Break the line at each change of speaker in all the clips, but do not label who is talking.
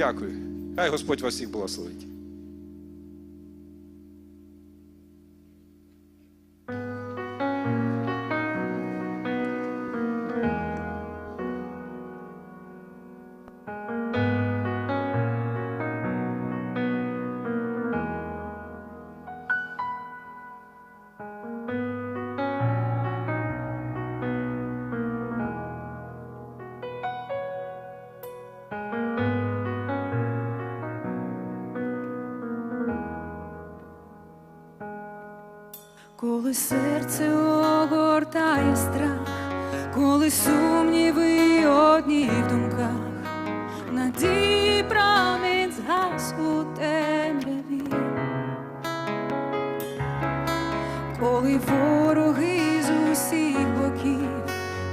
Дякую. Хай Господь вас всіх благословить.
коли серце огортає страх, коли сумніви одні в думках, надії промінь згас у темряві, коли вороги з усіх боків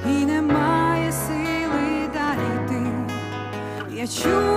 і немає сили далі йти, я чую.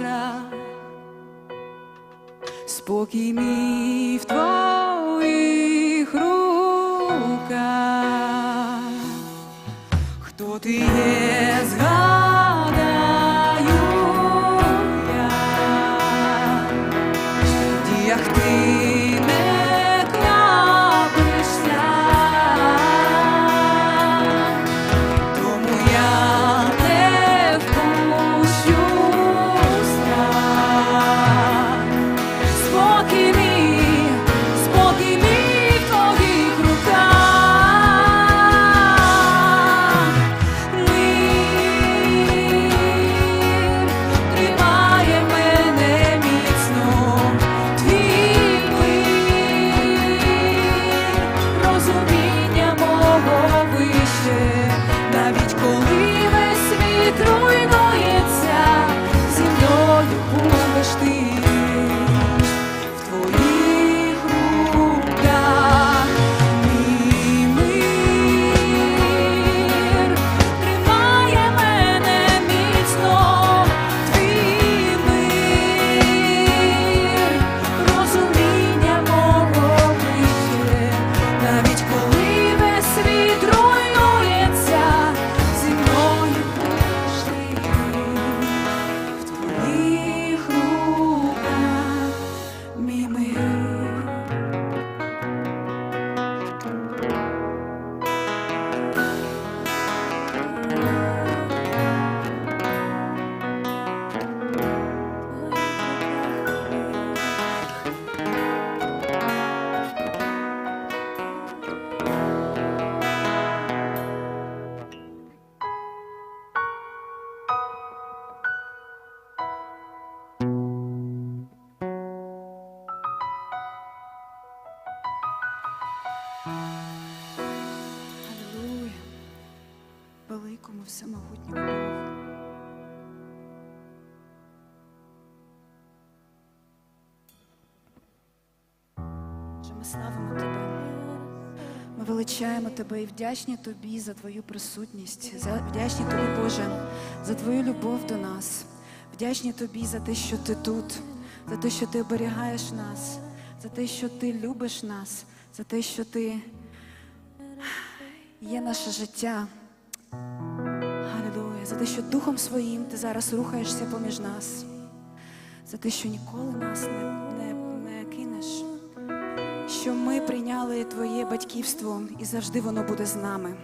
страх, спокій мій в твоїх руках, хто ти є. Ми славимо Тебе. Ми величаємо Тебе і вдячні Тобі за Твою присутність. За- Вдячні Тобі, Боже, за Твою любов до нас. Вдячні Тобі за те, що Ти тут, за те, що Ти оберігаєш нас, за те, що Ти любиш нас, за те, що Ти є наше життя. Алілуя. За те, що Духом Своїм Ти зараз рухаєшся поміж нас, за те, що ніколи нас не, не, Твоє батьківство і завжди воно буде з нами.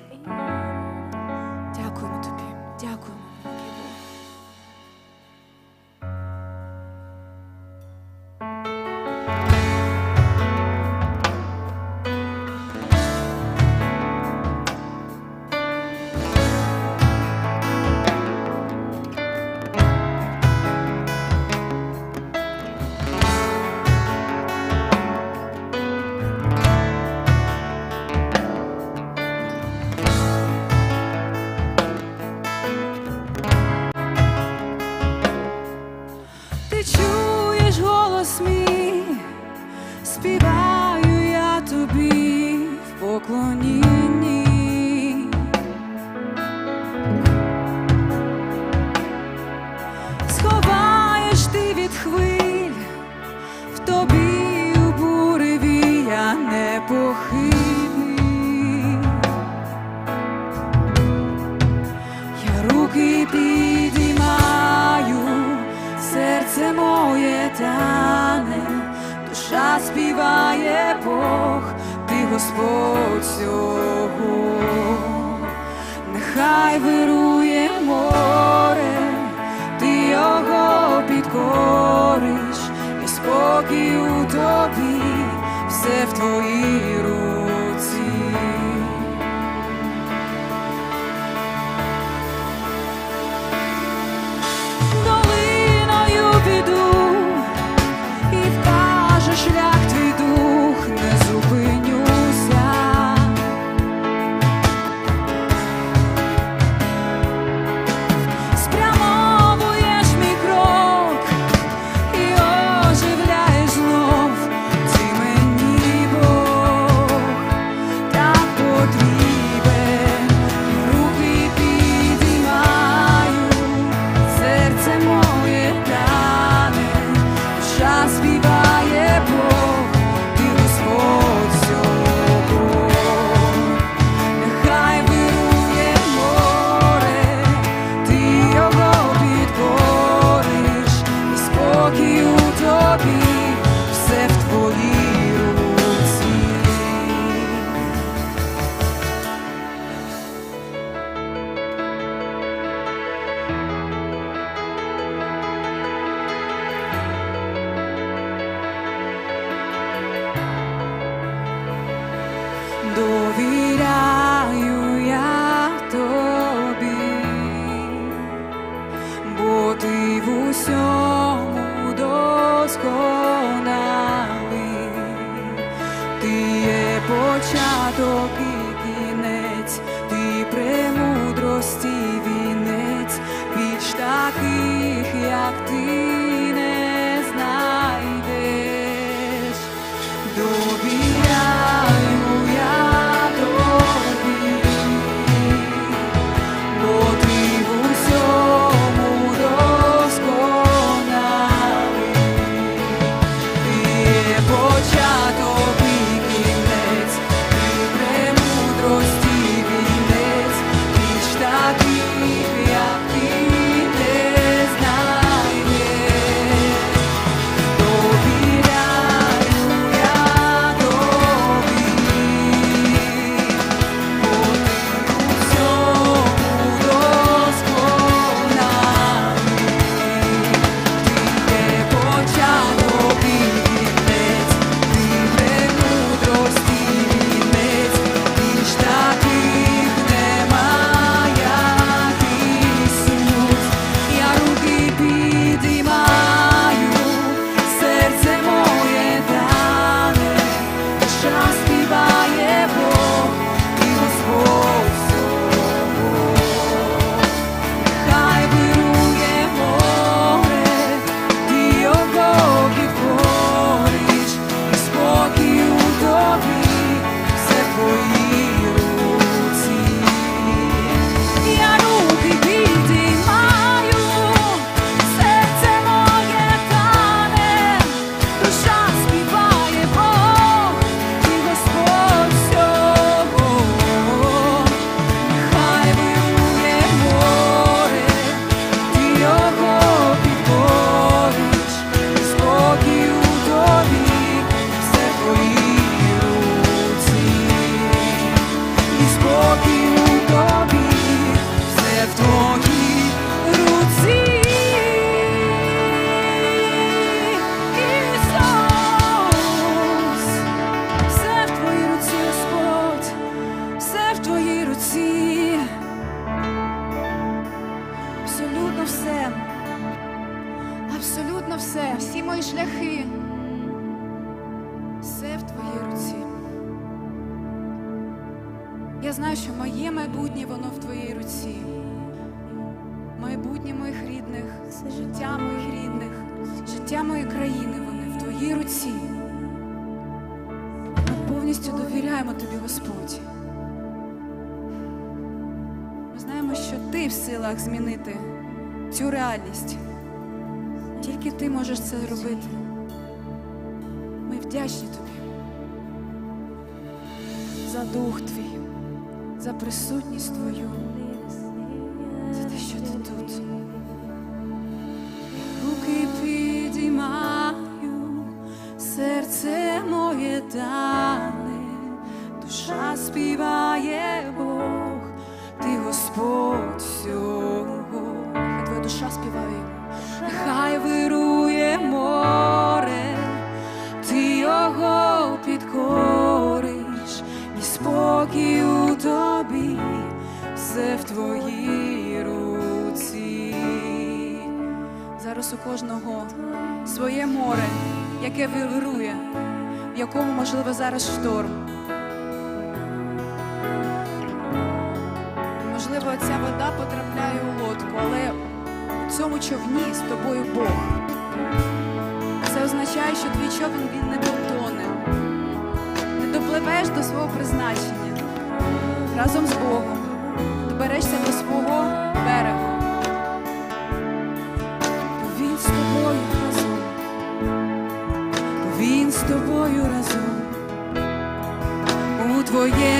Співає Бог, ти Господь цього, Нехай вирує море, ти його підкориш, і спокій у тобі, все в твоїй руці. Таких, як ти Господь. Ми знаємо, що ти в силах змінити цю реальність. Тільки ти можеш це зробити. Ми вдячні тобі за дух твій, за присутність твою, за що ти тут. Руки підіймаю, серце моє дане, душа співає Бог, ти Господь всього. Хай твоя душа співає. Нехай вирує море, ти його підкориш, і спокій у тобі, все в твоїй руці. Зараз у кожного своє море, яке вирує, в якому можливо зараз шторм. Цьому човні з тобою Бог. Це означає, що твій човен він не потоне. Не допливеш до свого призначення. Разом з Богом доберешся до свого берега. Бо Він з тобою разом. Бо Він з тобою разом. У твоєму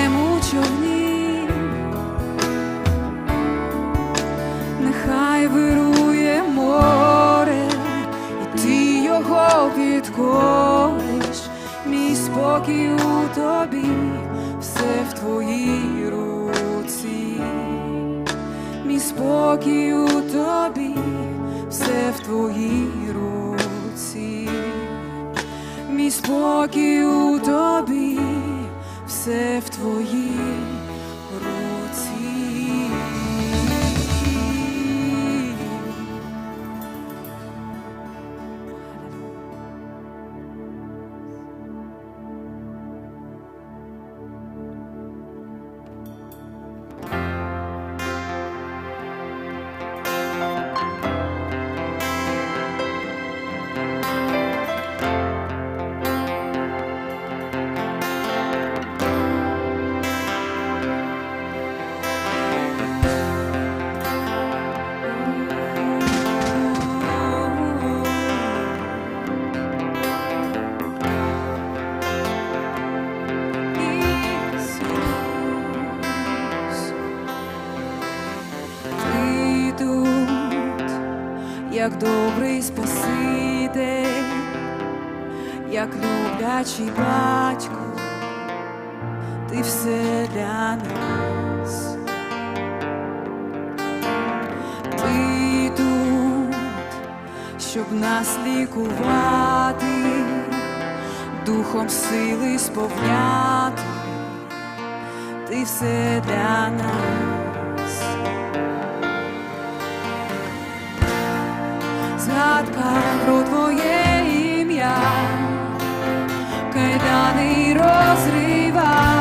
все в твоїй як добрий спаситель, як люблячий батько, ти все для нас. Ти тут, щоб нас лікувати, духом сили сповняти, ти все для нас. Згадка про твоє ім'я, кайдани розрива,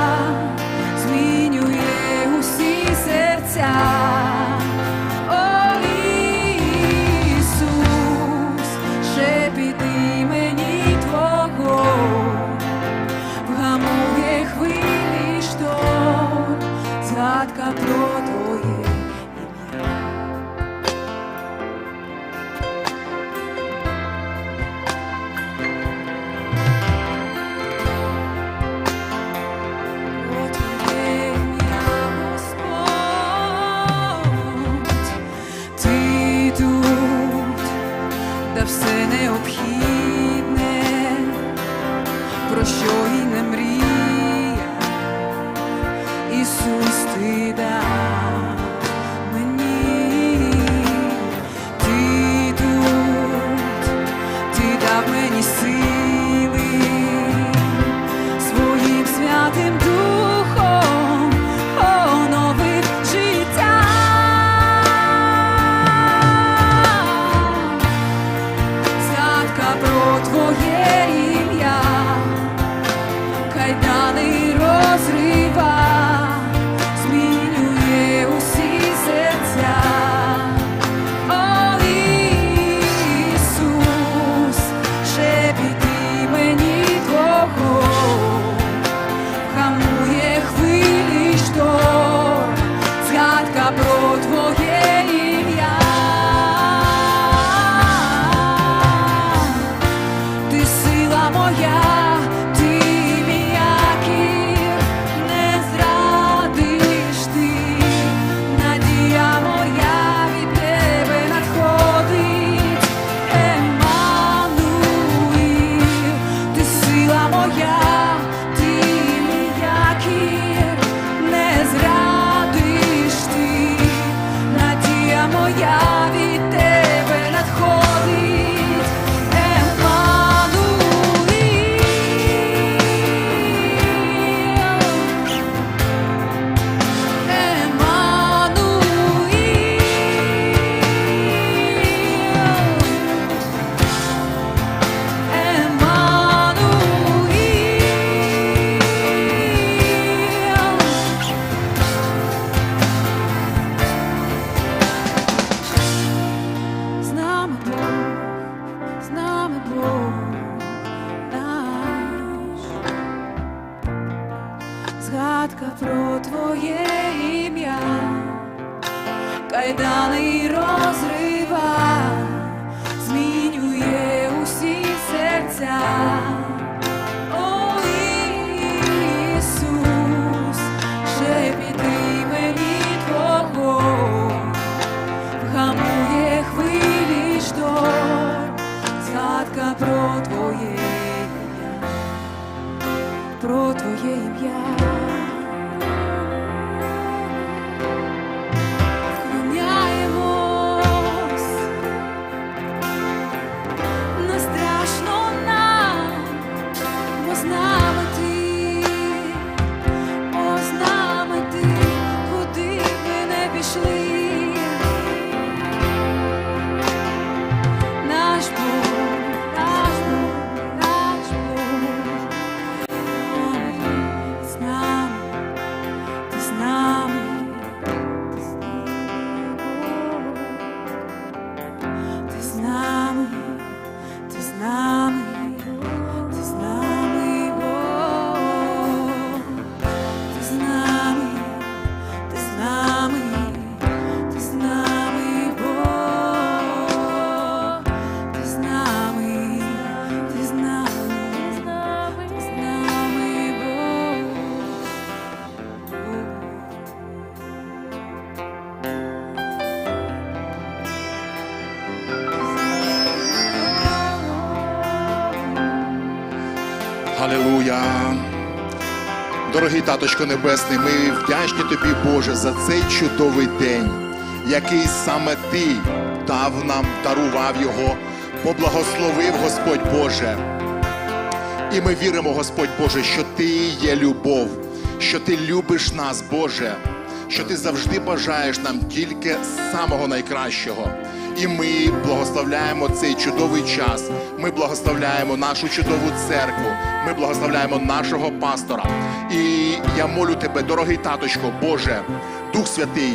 про твоє ім'я.
Халилуя. Дорогий таточко небесний, ми вдячні тобі, Боже, за цей чудовий день, який саме ти дав нам, дарував його, поблагословив Господь Боже. І ми віримо, Господь Боже, що Ти є любов, що Ти любиш нас, Боже, що Ти завжди бажаєш нам тільки самого найкращого. І ми благословляємо цей чудовий час. Ми благословляємо нашу чудову церкву. Ми благословляємо нашого пастора. І я молю тебе, дорогий таточко, Боже, Дух Святий.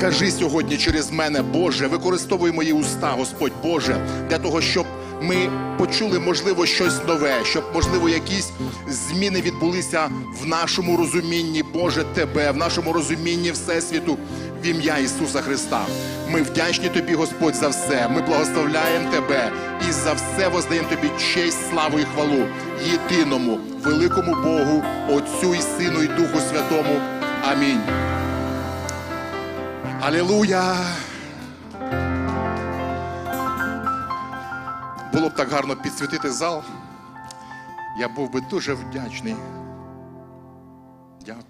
Кажи сьогодні через мене, Боже, використовуй мої уста, Господь Боже, для того, щоб ми почули, можливо, щось нове, щоб, можливо, якісь зміни відбулися в нашому розумінні, Боже, Тебе, в нашому розумінні Всесвіту в ім'я Ісуса Христа. Ми вдячні Тобі, Господь, за все. Ми благословляємо Тебе і за все воздаємо Тобі честь, славу і хвалу єдиному, великому Богу, Отцю і Сину, і Духу Святому. Амінь. Алілуя! Було б так гарно підсвітити зал. Я був би дуже вдячний. Дякую.